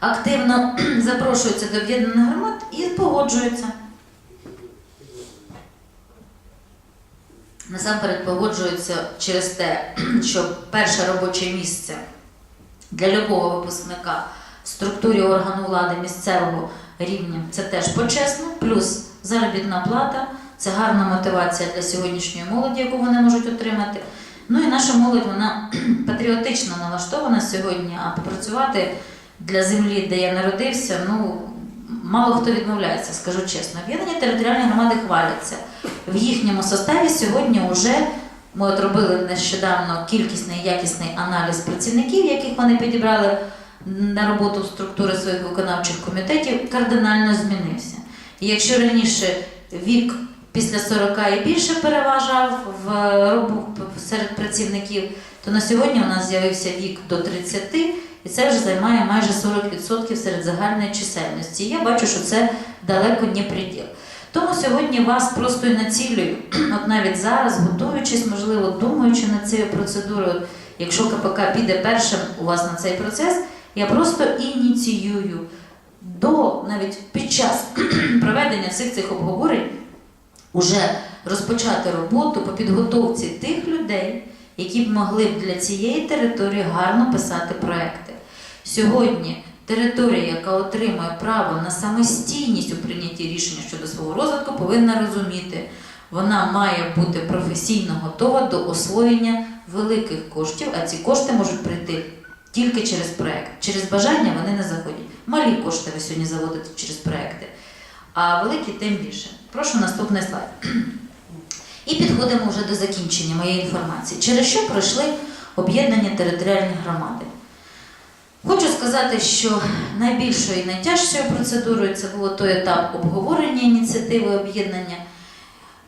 активно запрошуються до об'єднаних громад і погоджуються. Насамперед погоджуються через те, що перше робоче місце для любого випускника в структурі органу влади місцевого рівня це теж почесно, плюс заробітна плата, це гарна мотивація для сьогоднішньої молоді, яку вони можуть отримати. Ну і наша молодь вона патріотично налаштована сьогодні, а попрацювати для землі, де я народився, ну мало хто відмовляється, скажу чесно. Об'єднані територіальні громади хваляться. В їхньому составі сьогодні вже ми от робили нещодавно кількісний і якісний аналіз працівників, яких вони підібрали на роботу структури своїх виконавчих комітетів, кардинально змінився. І якщо раніше вік після 40 і більше переважав в серед працівників, то на сьогодні у нас з'явився вік до 30, і це вже займає майже 40% серед загальної чисельності. Я бачу, що це далеко не приділ. Тому сьогодні вас просто і націлюю, от навіть зараз, готуючись, можливо, думаючи над цією процедурою, якщо КПК піде першим у вас на цей процес, я просто ініціюю до навіть під час проведення всіх цих обговорень уже розпочати роботу по підготовці тих людей, які б могли б для цієї території гарно писати проекти. Сьогодні територія, яка отримує право на самостійність у прийнятті рішення щодо свого розвитку, повинна розуміти, вона має бути професійно готова до освоєння великих коштів, а ці кошти можуть прийти тільки через проект. Через бажання вони не заходять. Малі кошти ви сьогодні заводите через проекти, а великі тим більше. Прошу наступний слайд. І підходимо вже до закінчення моєї інформації. Через що пройшли об'єднані територіальні громади? Хочу сказати, що найбільшою і найтяжчою процедурою це було той етап обговорення ініціативи об'єднання,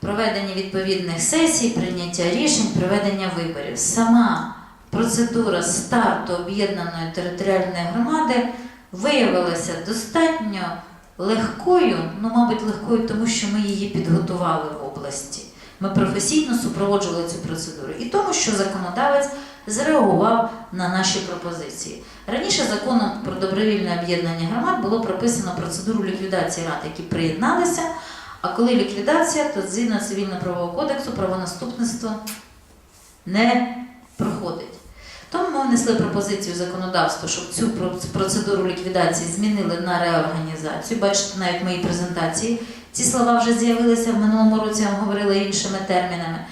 проведення відповідних сесій, прийняття рішень, проведення виборів. Сама процедура старту об'єднаної територіальної громади виявилася достатньо легкою, ну, мабуть, легкою, тому що ми її підготували в області. Ми професійно супроводжували цю процедуру і тому, що законодавець зреагував на наші пропозиції. Раніше законом про добровільне об'єднання громад було прописано процедуру ліквідації рад, які приєдналися. А коли ліквідація, то згідно цивільно-правового кодексу правонаступництво не проходить. Тому ми внесли пропозицію законодавства, щоб цю процедуру ліквідації змінили на реорганізацію. Бачите, навіть в моїй презентації ці слова вже з'явилися в минулому році, я вам говорила іншими термінами.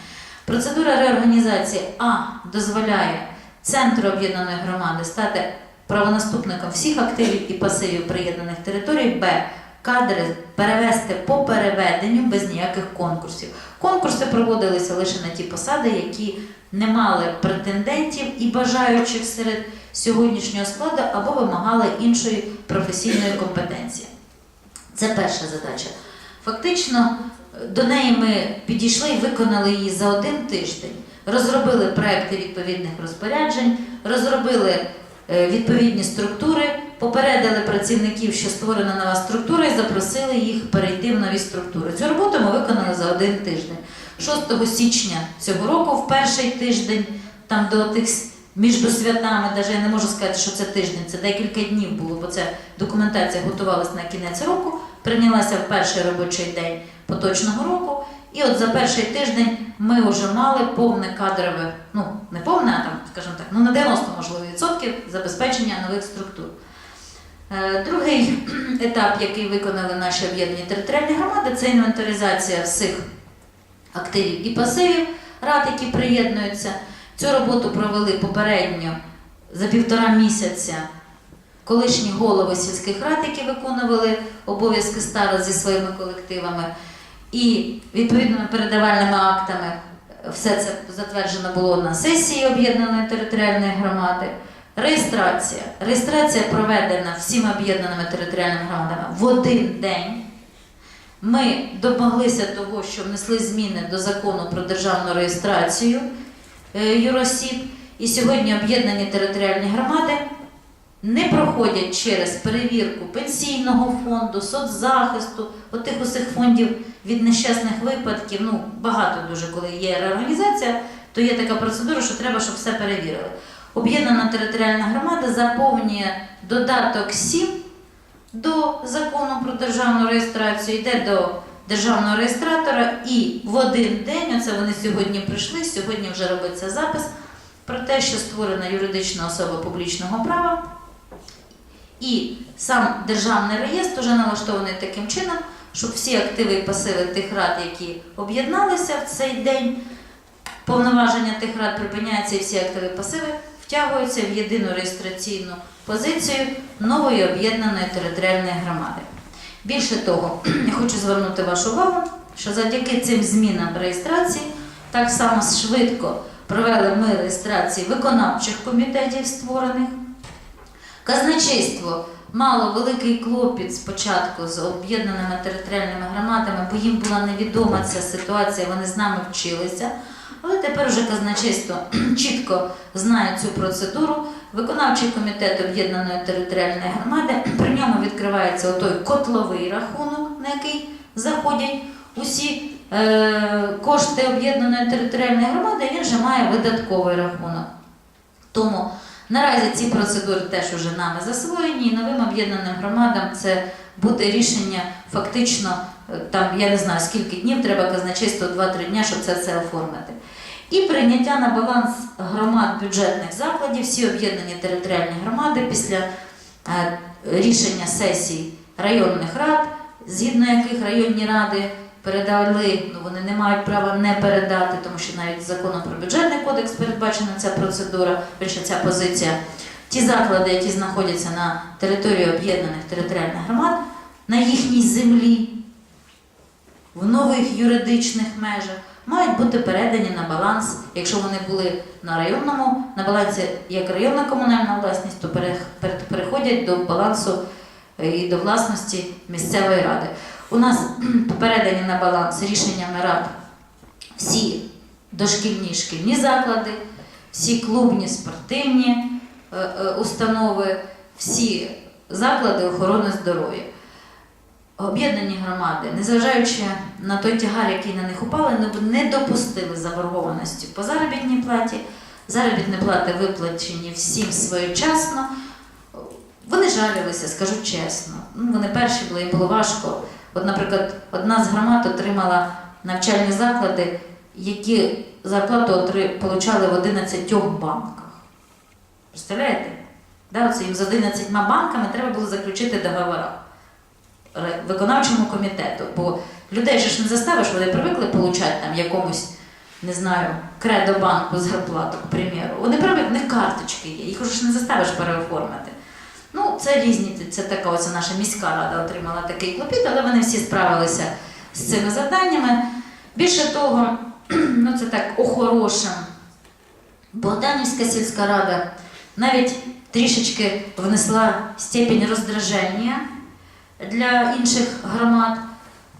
Процедура реорганізації А дозволяє центру об'єднаної громади стати правонаступником всіх активів і пасивів приєднаних територій. Б. Кадри перевести по переведенню без ніяких конкурсів. Конкурси проводилися лише на ті посади, які не мали претендентів і бажаючих серед сьогоднішнього складу або вимагали іншої професійної компетенції. Це перша задача. Фактично, до неї ми підійшли і виконали її за один тиждень. Розробили проекти відповідних розпоряджень, розробили відповідні структури, попередили працівників, що створена нова структура, і запросили їх перейти в нові структури. Цю роботу ми виконали за один тиждень. 6 січня цього року, в перший тиждень, там до тих між святами, навіть я не можу сказати, що це тиждень, це декілька днів було, бо це документація готувалась на кінець року, прийнялася в перший робочий день поточного року. І от за перший тиждень ми вже мали повне кадрове, ну не повне, а там, скажімо так, ну на 90 можливо відсотків забезпечення нових структур. Е, Другий етап, який виконали наші об'єднані територіальні громади, це інвентаризація всіх активів і пасивів рад, які приєднуються. Цю роботу провели попередньо за півтора місяця колишні голови сільських рад, які виконували обов'язки старост зі своїми колективами, і відповідними передавальними актами все це затверджено було на сесії об'єднаної територіальної громади. Реєстрація. Реєстрація проведена всіма об'єднаними територіальними громадами в один день. Ми домоглися того, що внесли зміни до закону про державну реєстрацію е, юросіб, і сьогодні об'єднані територіальні громади не проходять через перевірку пенсійного фонду, соцзахисту, отих усіх фондів від нещасних випадків. Ну, багато дуже, коли є реорганізація, то є така процедура, що треба, щоб все перевірили. об'єднана територіальна громада заповнює додаток 7 до закону про державну реєстрацію, йде до державного реєстратора і в один день, оце вони сьогодні прийшли, сьогодні вже робиться запис про те, що створена юридична особа публічного права. І сам державний реєстр вже налаштований таким чином, щоб всі активи і пасиви тих рад, які об'єдналися в цей день, повноваження тих рад припиняються і всі активи і пасиви втягуються в єдину реєстраційну позицію нової об'єднаної територіальної громади. Більше того, я хочу звернути вашу увагу, що завдяки цим змінам реєстрації так само швидко провели ми реєстрації виконавчих комітетів створених. Казначейство мало великий клопіт спочатку з об'єднаними територіальними громадами, бо їм була невідома ця ситуація, вони з нами вчилися. Але тепер вже казначейство чітко знає цю процедуру. Виконавчий комітет об'єднаної територіальної громади при ньому відкривається отой котловий рахунок, на який заходять усі е, кошти об'єднаної територіальної громади. Він вже має видатковий рахунок. Тому наразі ці процедури теж вже нами засвоєні, і новим об'єднаним громадам це буде рішення фактично, е, там я не знаю скільки днів треба казначейство 2-3 дня, щоб це все оформити. І прийняття на баланс громад бюджетних закладів, всі об'єднані територіальні громади після е, рішення сесій районних рад, згідно яких районні ради передали, ну вони не мають права не передати, тому що навіть законом про бюджетний кодекс передбачена ця процедура, більше ця позиція. Ті заклади, які знаходяться на території об'єднаних територіальних громад, на їхній землі, в нових юридичних межах, мають бути передані на баланс, якщо вони були на районному, на балансі як районна комунальна власність, то переходять до балансу е, і до власності місцевої ради. У нас передані на баланс рішеннями рад всі дошкільні шкільні заклади, всі клубні спортивні е, е, установи, всі заклади охорони здоров'я. Об'єднані громади, незважаючи на той тягар, який на них упали, не- допустили заборгованості по заробітній платі. Заробітні плати виплачені всім своєчасно. Вони жалілися, скажу чесно. Ну, вони перші були, їм було важко. От, наприклад, одна з громад отримала навчальні заклади, які зарплату отри- получали в 11 банках. Представляєте? Да, оце їм з 11 банками треба було заключити договори виконавчому комітету. Бо людей ж не заставиш, вони привикли получати там якомусь, не знаю, кредобанку зарплату, к примеру. Вони привикли, в них карточки є, їх ж не заставиш переоформити. Ну, це різні, це така ось наша міська рада отримала такий клопіт, але вони всі справилися з цими завданнями. Більше того, ну це так охорошим. Богданівська сільська рада навіть трішечки внесла степінь роздраження для інших громад.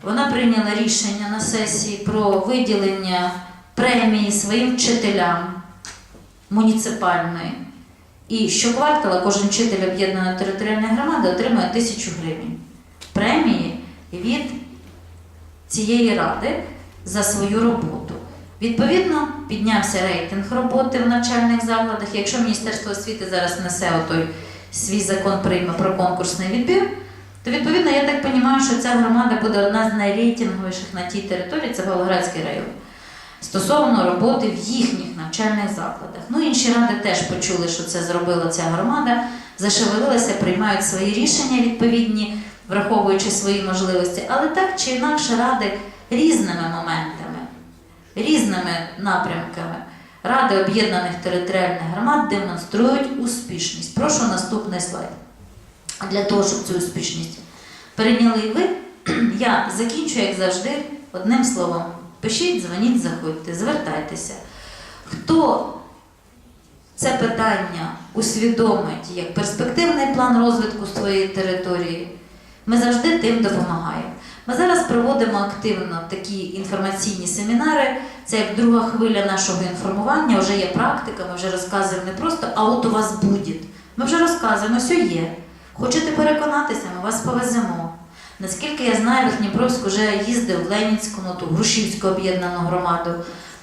Вона прийняла рішення на сесії про виділення премії своїм вчителям муніципальної. І щоквартала кожен вчитель об'єднаної територіальної громади отримує тисячу гривень премії від цієї ради за свою роботу. Відповідно, піднявся рейтинг роботи в навчальних закладах. Якщо Міністерство освіти зараз несе отой свій закон прийме про конкурсний відбір, то відповідно я так розумію, що ця громада буде одна з найрейтинговіших на тій території, це Павлоградський район. Стосовно роботи в їхніх навчальних закладах. Ну, інші ради теж почули, що це зробила ця громада, зашевелилися, приймають свої рішення відповідні, враховуючи свої можливості. Але так чи інакше ради різними моментами, різними напрямками. Ради об'єднаних територіальних громад демонструють успішність. Прошу наступний слайд. Для того, щоб цю успішність перейняли ви, я закінчу, як завжди, одним словом. Пишіть, дзвоніть, заходьте, звертайтеся. Хто це питання усвідомить як перспективний план розвитку своєї території, ми завжди тим допомагаємо. Ми зараз проводимо активно такі інформаційні семінари. Це як друга хвиля нашого інформування. Вже є практика, ми вже розказуємо не просто, а от у вас буде. Ми вже розказуємо, все є. Хочете переконатися, ми вас повеземо. Наскільки я знаю, в вже їздив в Ленінську, ну, ту Грушівську об'єднану громаду.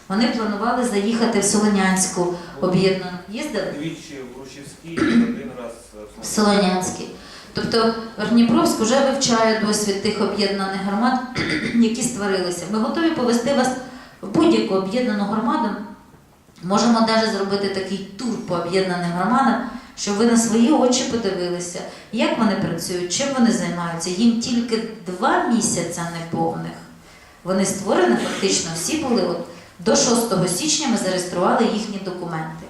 Вони планували заїхати в Солонянську об'єднану. Їздили? Двічі в Рушівській, один раз в Солонянській. Тобто Верніпровськ вже вивчає досвід тих об'єднаних громад, які створилися. Ми готові повести вас в будь-яку об'єднану громаду. Можемо навіть зробити такий тур по об'єднаним громадам, щоб ви на свої очі подивилися, як вони працюють, чим вони займаються. Їм тільки два місяці неповних. Вони створені, фактично всі були от до 6 січня ми зареєстрували їхні документи.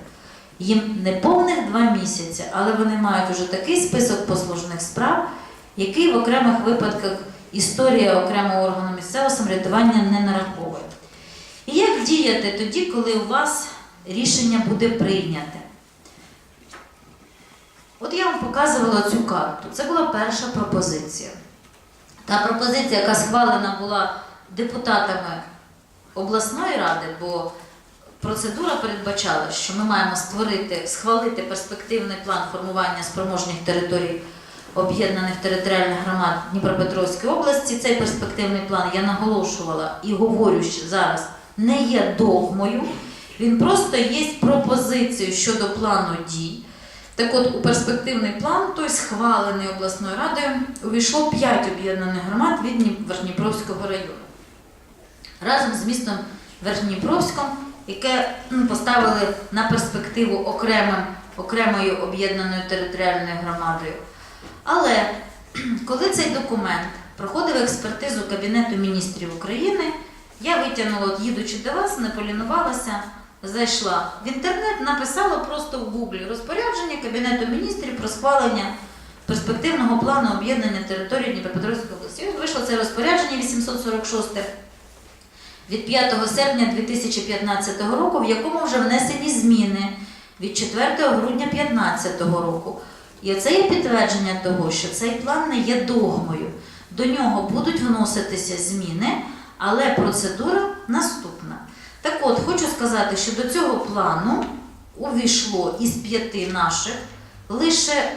Їм не повних два місяці, але вони мають уже такий список послужних справ, який в окремих випадках історія окремого органу місцевого самоврядування не нараховує. І як діяти тоді, коли у вас рішення буде прийняте? От я вам показувала цю карту. Це була перша пропозиція. Та пропозиція, яка схвалена була депутатами обласної ради, бо процедура передбачала, що ми маємо створити, схвалити перспективний план формування спроможних територій об'єднаних територіальних громад Дніпропетровської області. Цей перспективний план я наголошувала і говорю що зараз не є догмою. Він просто є пропозицією щодо плану дій. Так от у перспективний план, той схвалений обласною радою, увійшло 5 об'єднаних громад від Верхніпровського району. Разом з містом Верхніпровськом, яке м, поставили на перспективу окремим, окремою об'єднаною територіальною громадою. Але коли цей документ проходив експертизу Кабінету міністрів України, я витягнула, їдучи до вас, не полінувалася, зайшла в інтернет, написала просто в гуглі розпорядження Кабінету міністрів про схвалення перспективного плану об'єднання території Дніпропетровської області. І вийшло це розпорядження 846 від 5 серпня 2015 року, в якому вже внесені зміни від 4 грудня 2015 року. І це є підтвердження того, що цей план не є догмою. До нього будуть вноситися зміни, але процедура наступна. Так от, хочу сказати, що до цього плану увійшло із п'яти наших лише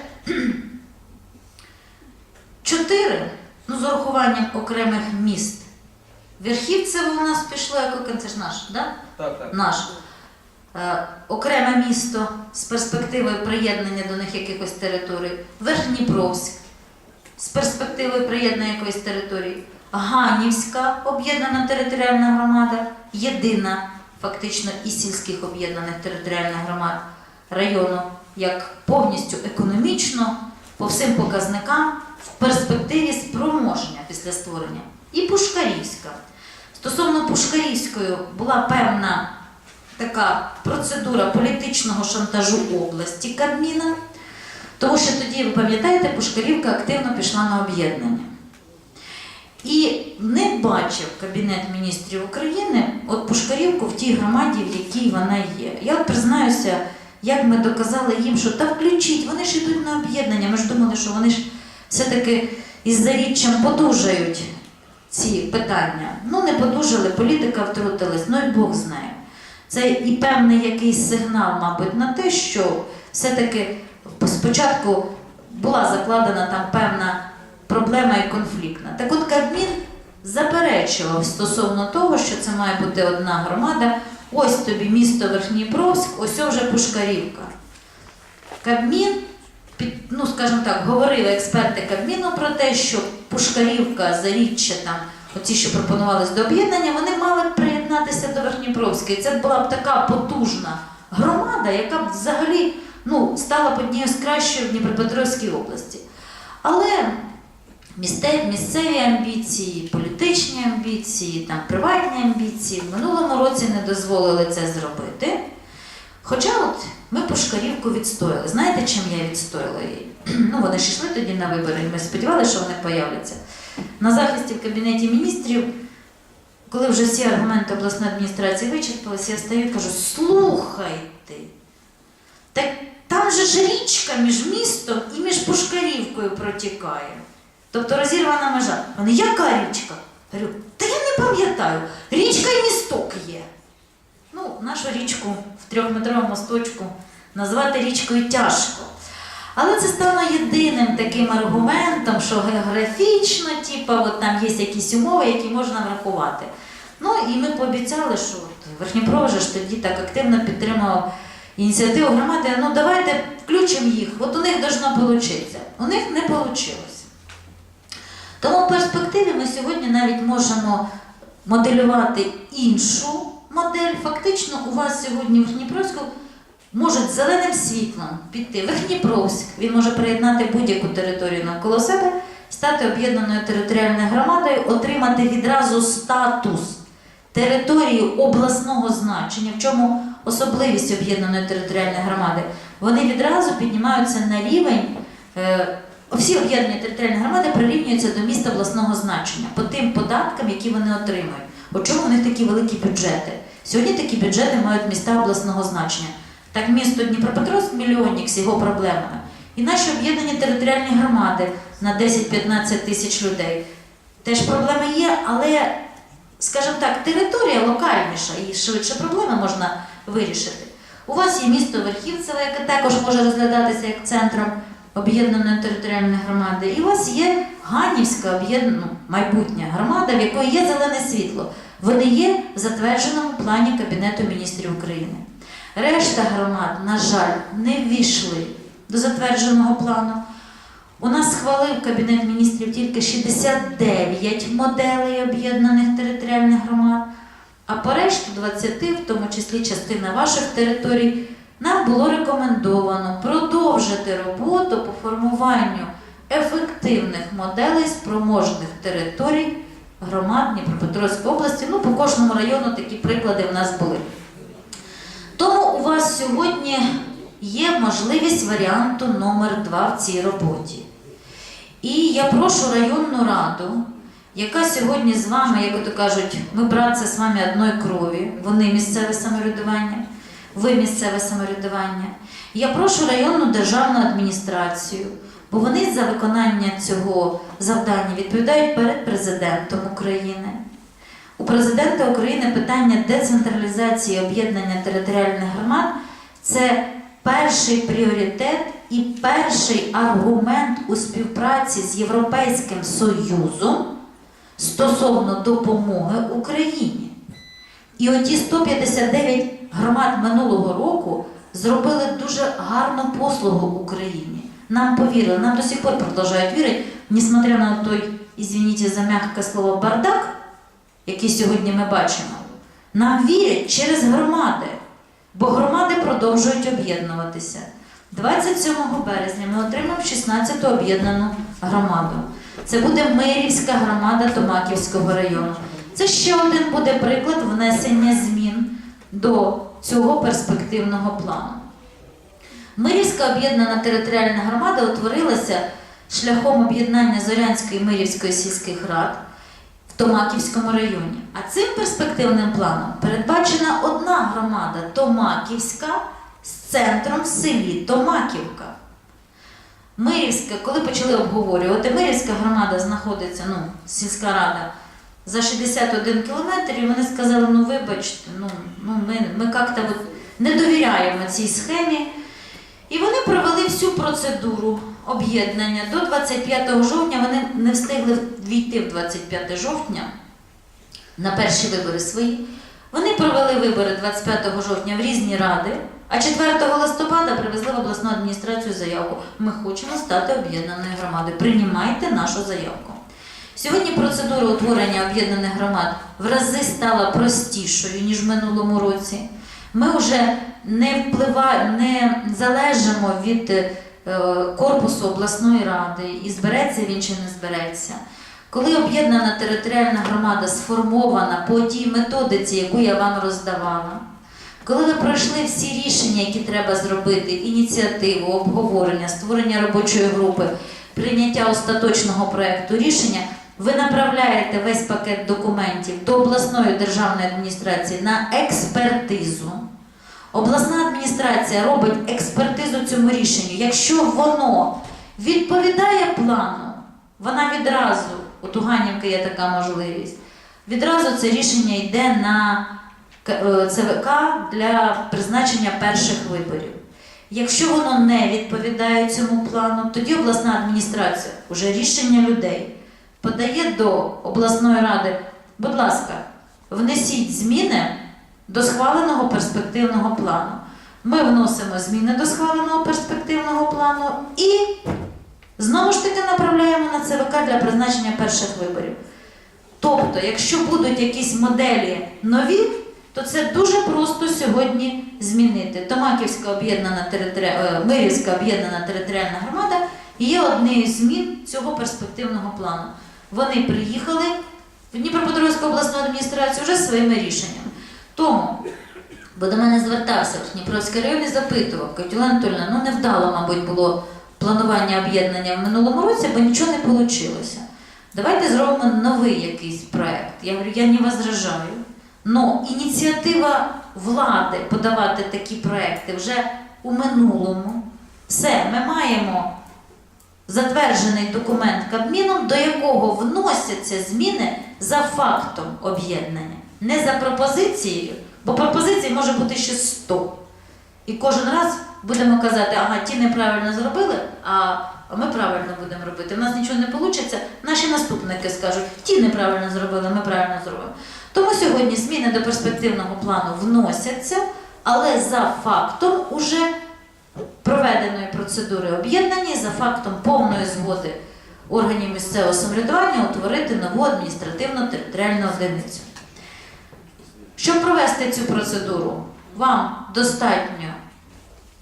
чотири, ну, з урахуванням окремих міст. Верхівцево у нас пішло, як це ж наш, да? Так, так. наш. Е, окреме місто з перспективою приєднання до них якихось територій, Верхніпровськ з перспективою приєднання якоїсь території, Ганівська об'єднана територіальна громада, єдина фактично із сільських об'єднаних територіальних громад району, як повністю економічно, по всім показникам, в перспективі спроможня після створення. І Пушкарівська. Стосовно Пушкарівської була певна така процедура політичного шантажу області Кабміна, тому що тоді, ви пам'ятаєте, Пушкарівка активно пішла на об'єднання. І не бачив Кабінет міністрів України от Пушкарівку в тій громаді, в якій вона є. Я признаюся, як ми доказали їм, що та включіть, вони ж йдуть на об'єднання. Ми ж думали, що вони ж все-таки із заріччям подужають ці питання. Ну, не подужали, політика втрутилась, ну і Бог знає. Це і певний якийсь сигнал, мабуть, на те, що все-таки спочатку була закладена там певна проблема і конфліктна. Так от Кабмін заперечував стосовно того, що це має бути одна громада. Ось тобі місто Верхніпровськ, ось вже Пушкарівка. Кабмін, під, ну скажімо так, говорили експерти Кабміну про те, що Пушкарівка, Заріччя, там, оці, що пропонувались до об'єднання, вони мали б приєднатися до Верхніпровської. Це була б така потужна громада, яка б взагалі ну, стала б однією з кращих в Дніпропетровській області. Але місцеві амбіції, політичні амбіції, там, приватні амбіції в минулому році не дозволили це зробити. Хоча от ми Пушкарівку відстояли. Знаєте, чим я відстояла її? Ну, вони ж йшли тоді на вибори, ми сподівалися, що вони появляться. На захисті в Кабінеті міністрів, коли вже всі аргументи обласної адміністрації вичерпалися, я стою і кажу: слухайте, так там же ж річка між містом і між Пушкарівкою протікає. Тобто розірвана межа. Вони яка річка? Говорю, та я не пам'ятаю. Річка і місток є. Ну, нашу річку в трьохметровому мосточку назвати річкою тяжко. Але це стало єдиним таким аргументом, що географічно, типу, от там є якісь умови, які можна врахувати. Ну і ми пообіцяли, що от Верхнєпров ж тоді так активно підтримував ініціативу громади. Ну давайте включимо їх. От у них должно получитися. У них не вийшло. Тому в перспективі ми сьогодні навіть можемо моделювати іншу модель. Фактично, у вас сьогодні в Дніпровську можуть зеленим світлом піти Верхніпровськ, він може приєднати будь-яку територію навколо себе, стати об'єднаною територіальною громадою, отримати відразу статус території обласного значення, в чому особливість об'єднаної територіальної громади. Вони відразу піднімаються на рівень. Всі об'єднані територіальні громади прирівнюються до міста обласного значення по тим податкам, які вони отримують. У чому у них такі великі бюджети? Сьогодні такі бюджети мають міста обласного значення. Так місто Дніпропетровськ мільйонник з його проблемами. І наші об'єднані територіальні громади на 10-15 тисяч людей. Теж проблеми є, але, скажімо так, територія локальніша і швидше проблеми можна вирішити. У вас є місто Верхівцеве, яке також може розглядатися як центром об'єднаної територіальної громади. І у вас є Ганівська об'єднана майбутня громада, в якої є зелене світло. Вони є в затвердженому плані Кабінету міністрів України. Решта громад, на жаль, не ввійшли до затвердженого плану. У нас схвалив Кабінет міністрів тільки 69 моделей об'єднаних територіальних громад, а по решту 20, в тому числі частина ваших територій, нам було рекомендовано продовжити роботу по формуванню ефективних моделей спроможних територій громад Дніпропетровської області. Ну, по кожному району такі приклади в нас були. Тому у вас сьогодні є можливість варіанту номер 2 в цій роботі. І я прошу районну раду, яка сьогодні з вами, як то кажуть, ми братці з вами одної крові, вони місцеве самоврядування, ви місцеве самоврядування. Я прошу районну державну адміністрацію, бо вони за виконання цього завдання відповідають перед президентом України. У президента України питання децентралізації об'єднання територіальних громад це перший пріоритет і перший аргумент у співпраці з Європейським Союзом стосовно допомоги Україні. І оті 159 громад минулого року зробили дуже гарну послугу Україні. Нам повірили, нам до сих пор продовжують вірити, несмотря на той, извините за м'яке слово, бардак, який сьогодні ми бачимо. Нам вірять через громади, бо громади продовжують об'єднуватися. 27 березня ми отримаємо 16-ту об'єднану громаду. Це буде Мирівська громада Томаківського району. Це ще один буде приклад внесення змін до цього перспективного плану. Мирівська об'єднана територіальна громада утворилася шляхом об'єднання Зорянської Мирівської сільських рад в Томаківському районі. А цим перспективним планом передбачена одна громада Томаківська з центром в селі Томаківка. Мирівська, коли почали обговорювати, Мирівська громада знаходиться, ну, сільська рада, за 61 кілометр, і вони сказали, ну вибачте, ну, ну ми, ми як-то от не довіряємо цій схемі. І вони провели всю процедуру об'єднання. До 25 жовтня вони не встигли війти в 25 жовтня на перші вибори свої. Вони провели вибори 25 жовтня в різні ради, а 4 листопада привезли в обласну адміністрацію заявку. Ми хочемо стати об'єднаною громадою. Приймайте нашу заявку. Сьогодні процедура утворення об'єднаних громад в рази стала простішою, ніж в минулому році. Ми вже не впливаємо, не залежимо від е, корпусу обласної ради, і збереться він чи не збереться. Коли об'єднана територіальна громада сформована по тій методиці, яку я вам роздавала, коли ви пройшли всі рішення, які треба зробити, ініціативу, обговорення, створення робочої групи, прийняття остаточного проекту рішення, ви направляєте весь пакет документів до обласної державної адміністрації на експертизу. Обласна адміністрація робить експертизу цьому рішенню. Якщо воно відповідає плану, вона відразу, от у Ганівки є така можливість, відразу це рішення йде на е, ЦВК для призначення перших виборів. Якщо воно не відповідає цьому плану, тоді обласна адміністрація, уже рішення людей, подає до обласної ради, будь ласка, внесіть зміни до схваленого перспективного плану. Ми вносимо зміни до схваленого перспективного плану і знову ж таки направляємо на ЦВК для призначення перших виборів. Тобто, якщо будуть якісь моделі нові, то це дуже просто сьогодні змінити. Томаківська об'єднана територі... е, Мирівська об'єднана територіальна громада є однією змін цього перспективного плану. Вони приїхали в Дніпропетровську обласну адміністрацію вже своїми рішеннями. Тому, бо до мене звертався в Дніпровський район і запитував, Катюла Анатольовна, ну невдало, мабуть, було планування об'єднання в минулому році, бо нічого не вийшло. Давайте зробимо новий якийсь проект. Я говорю, я не возражаю. Но ініціатива влади подавати такі проекти вже у минулому. Все, ми маємо затверджений документ Кабміном, до якого вносяться зміни за фактом об'єднання, не за пропозицією, бо пропозицій може бути ще 100. І кожен раз будемо казати, ага, ті неправильно зробили, а ми правильно будемо робити. У нас нічого не вийде, наші наступники скажуть, ті неправильно зробили, ми правильно зробимо. Тому сьогодні зміни до перспективного плану вносяться, але за фактом уже проведеної процедури об'єднання, за фактом повної згоди органів місцевого самоврядування утворити нову адміністративно-територіальну одиницю. Щоб провести цю процедуру, вам достатньо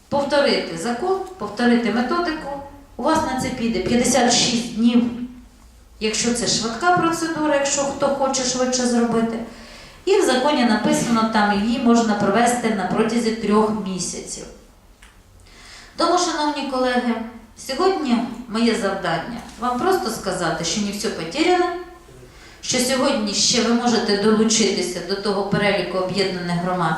повторити закон, повторити методику. У вас на це піде 56 днів, якщо це швидка процедура, якщо хто хоче швидше зробити. І в законі написано, там її можна провести на протязі трьох місяців. Тому, шановні колеги, сьогодні моє завдання вам просто сказати, що не все потеряно, що сьогодні ще ви можете долучитися до того переліку об'єднаних громад,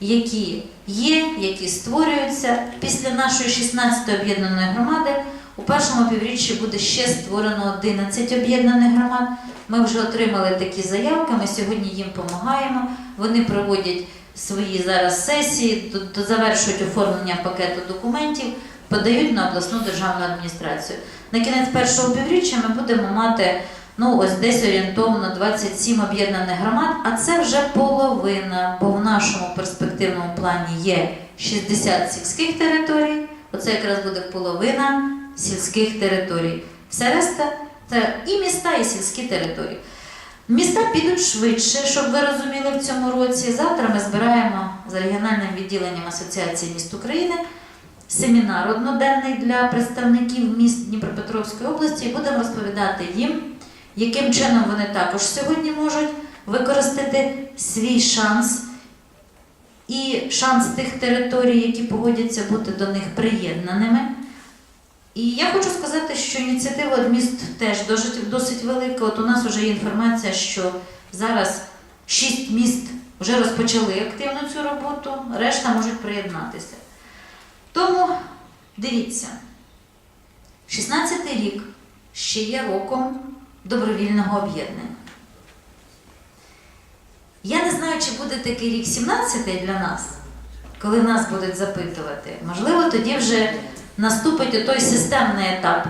які є, які створюються. Після нашої 16-ї об'єднаної громади у першому півріччі буде ще створено 11 об'єднаних громад. Ми вже отримали такі заявки, ми сьогодні їм допомагаємо. Вони проводять свої зараз сесії, до- до- завершують оформлення пакету документів, подають на обласну державну адміністрацію. На кінець першого півріччя ми будемо мати ну ось десь орієнтовно 27 об'єднаних громад, а це вже половина, бо в нашому перспективному плані є 60 сільських територій. Оце якраз буде половина сільських територій. Все решта це і міста, і сільські території. Міста підуть швидше, щоб ви розуміли в цьому році. Завтра ми збираємо з регіональним відділенням Асоціації міст України семінар одноденний для представників міст Дніпропетровської області і будемо розповідати їм, яким чином вони також сьогодні можуть використати свій шанс і шанс тих територій, які погодяться бути до них приєднаними. І я хочу сказати, що ініціатива міст теж досить, велика. От у нас вже є інформація, що зараз шість міст вже розпочали активно цю роботу, решта можуть приєднатися. Тому дивіться, 16-й рік ще є роком добровільного об'єднання. Я не знаю, чи буде такий рік 17-й для нас, коли нас будуть запитувати. Можливо, тоді вже наступить той системний етап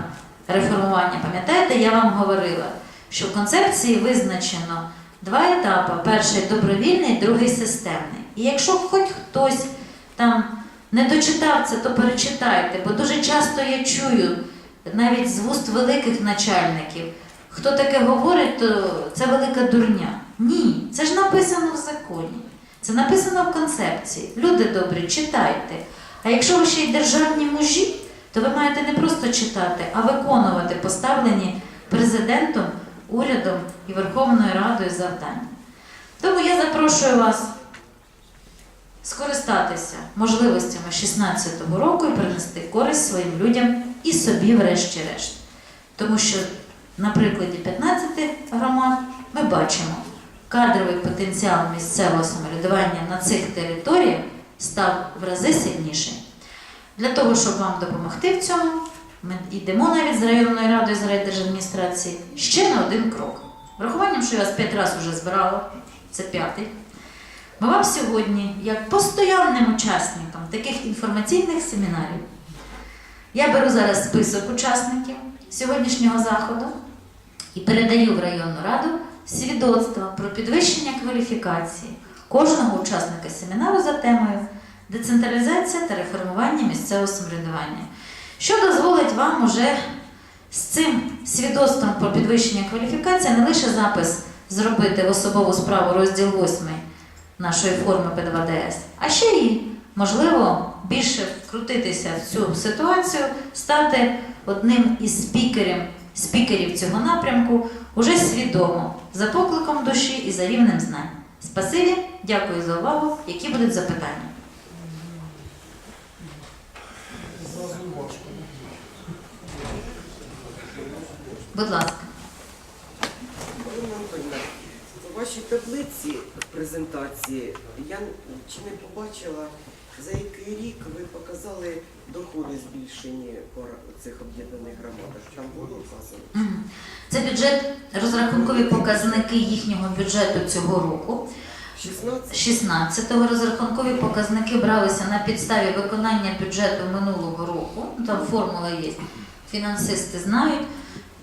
реформування. Пам'ятаєте, я вам говорила, що в концепції визначено два етапи: перший добровільний, другий системний. І якщо хоч хтось там не дочитав це, то перечитайте, бо дуже часто я чую навіть з вуст великих начальників. Хто таке говорить, то це велика дурня. Ні, це ж написано в законі. Це написано в концепції. Люди добрі, читайте. А якщо ви ще й державні мужі, то ви маєте не просто читати, а виконувати поставлені президентом, урядом і Верховною Радою завдання. Тому я запрошую вас скористатися можливостями 16-го року і принести користь своїм людям і собі, врешті-решт. Тому що на прикладі 15 громад ми бачимо, кадровий потенціал місцевого самоврядування на цих територіях став в рази сильніший. Для того, щоб вам допомогти в цьому, ми йдемо навіть з районною радою, з райдержадміністрації ще на один крок. Врахуванням, що я вас п'ять разів вже збирала, це п'ятий. Ми вам сьогодні, як постоянним учасникам таких інформаційних семінарів, я беру зараз список учасників сьогоднішнього заходу і передаю в районну раду свідоцтва про підвищення кваліфікації кожного учасника семінару за темою децентралізація та реформування місцевого самоврядування, що дозволить вам уже з цим свідоцтвом про підвищення кваліфікації не лише запис зробити в особову справу розділ 8 нашої форми ПДВДС, а ще й, можливо, більше вкрутитися в цю ситуацію, стати одним із спікерів, спікерів цього напрямку уже свідомо, за покликом душі і за рівнем знань. Спасибі, дякую за увагу. Які будуть запитання? Будь ласка. У вашій таблиці презентації я чи не побачила, за який рік ви показали доходи збільшені по цих об'єднаних громадах. Там було вказано? Це бюджет, розрахункові показники їхнього бюджету цього року. 16? 16-го розрахункові показники бралися на підставі виконання бюджету минулого року. Ну, Там формула є. Фінансисти знають.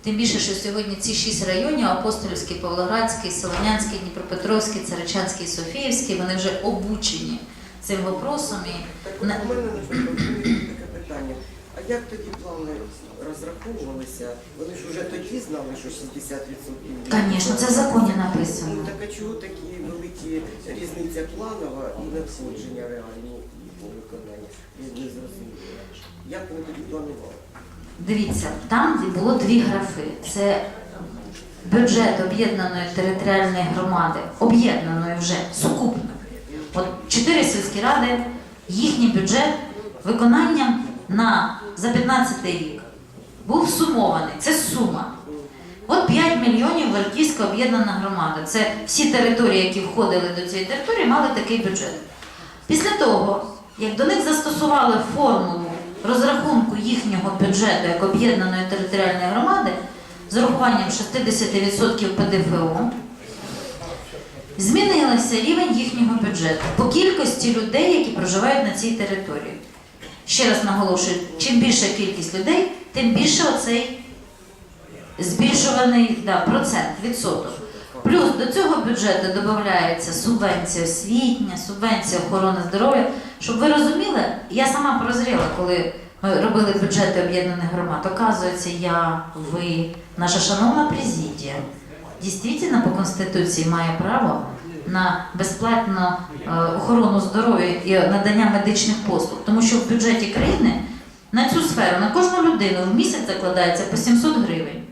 Тим більше, що сьогодні ці шість районів Апостольський, Павлоградський, Солонянський, Дніпропетровський, Царичанський, Софіївський, вони вже обучені цим вопросом. І Так от у мене, наприклад, таке питання. А як тоді плани розраховувалися? Вони ж вже тоді знали, що 60% від- Звісно, це в законі Ну, написано. так а чого такі великі різниця планова і надходження реальні по виконанню? Я не зрозуміло. Як вони тоді планували? Дивіться, там було дві графи. Це бюджет об'єднаної територіальної громади, об'єднаної вже сукупно. От чотири сільські ради, їхній бюджет виконанням на за 15 рік був сумований. Це сума. От 5 мільйонів Вальківська об'єднана громада. Це всі території, які входили до цієї території, мали такий бюджет. Після того, як до них застосували формулу розрахунку їхнього бюджету як об'єднаної територіальної громади з урахуванням 60% ПДФО, змінився рівень їхнього бюджету по кількості людей, які проживають на цій території. Ще раз наголошую, чим більша кількість людей, тим більше оцей збільшуваний да, процент, відсоток. Плюс до цього бюджету додається субвенція освітня, субвенція охорони здоров'я. Щоб ви розуміли, я сама прозріла, коли ми робили бюджети об'єднаних громад. Оказується, я, ви, наша шановна президія, дійсно по Конституції має право на безплатну е, охорону здоров'я і надання медичних послуг. Тому що в бюджеті країни на цю сферу, на кожну людину в місяць закладається по 700 гривень.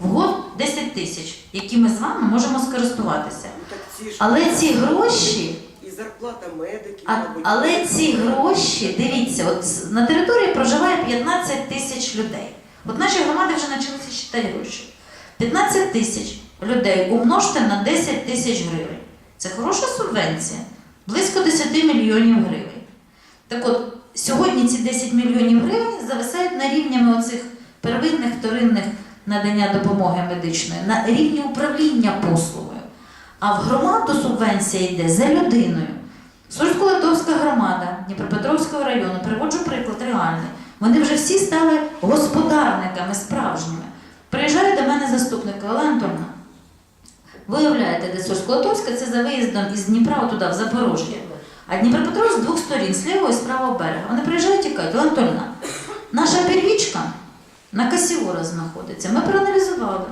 В год 10 тисяч, які ми з вами можемо скористуватися. Ну, Але ці гроші, зарплата медиків, а, але ці гроші, дивіться, от на території проживає 15 тисяч людей. От наші громади вже почалися считати гроші. 15 тисяч людей умножте на 10 тисяч гривень. Це хороша субвенція, близько 10 мільйонів гривень. Так от, сьогодні ці 10 мільйонів гривень зависають на рівнями оцих первинних, вторинних надання допомоги медичної, на рівні управління послугою. А в громаду субвенція йде за людиною. Сольсько-Литовська громада Дніпропетровського району, приводжу приклад реальний. Вони вже всі стали господарниками справжніми. Приїжджає до мене заступник Олена. Ви уявляєте, де Сольсько-Литовська, це за виїздом із Дніпра туди, в Запорожжя. А Дніпропетровськ з двох сторін, з лівого і з правого берега. Вони приїжджають і кажуть, Олена Антоновна, наша первічка на Касіора знаходиться. Ми проаналізували.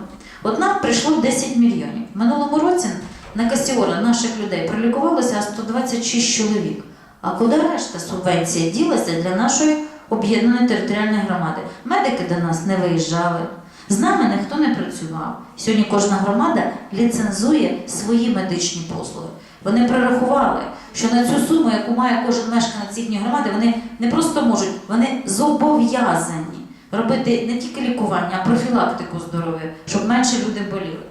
От нам прийшло 10 мільйонів. Минулому році на Касіора наших людей пролікувалося аж 126 чоловік. А куди решта субвенція ділася для нашої об'єднаної територіальної громади? Медики до нас не виїжджали. З нами ніхто не працював. Сьогодні кожна громада ліцензує свої медичні послуги. Вони прорахували, що на цю суму, яку має кожен мешканець їхньої громади, вони не просто можуть, вони зобов'язані робити не тільки лікування, а профілактику здоров'я, щоб менше люди боліли.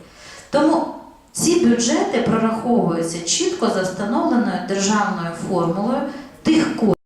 Тому ці бюджети прораховуються чітко за встановленою державною формулою тих коштів.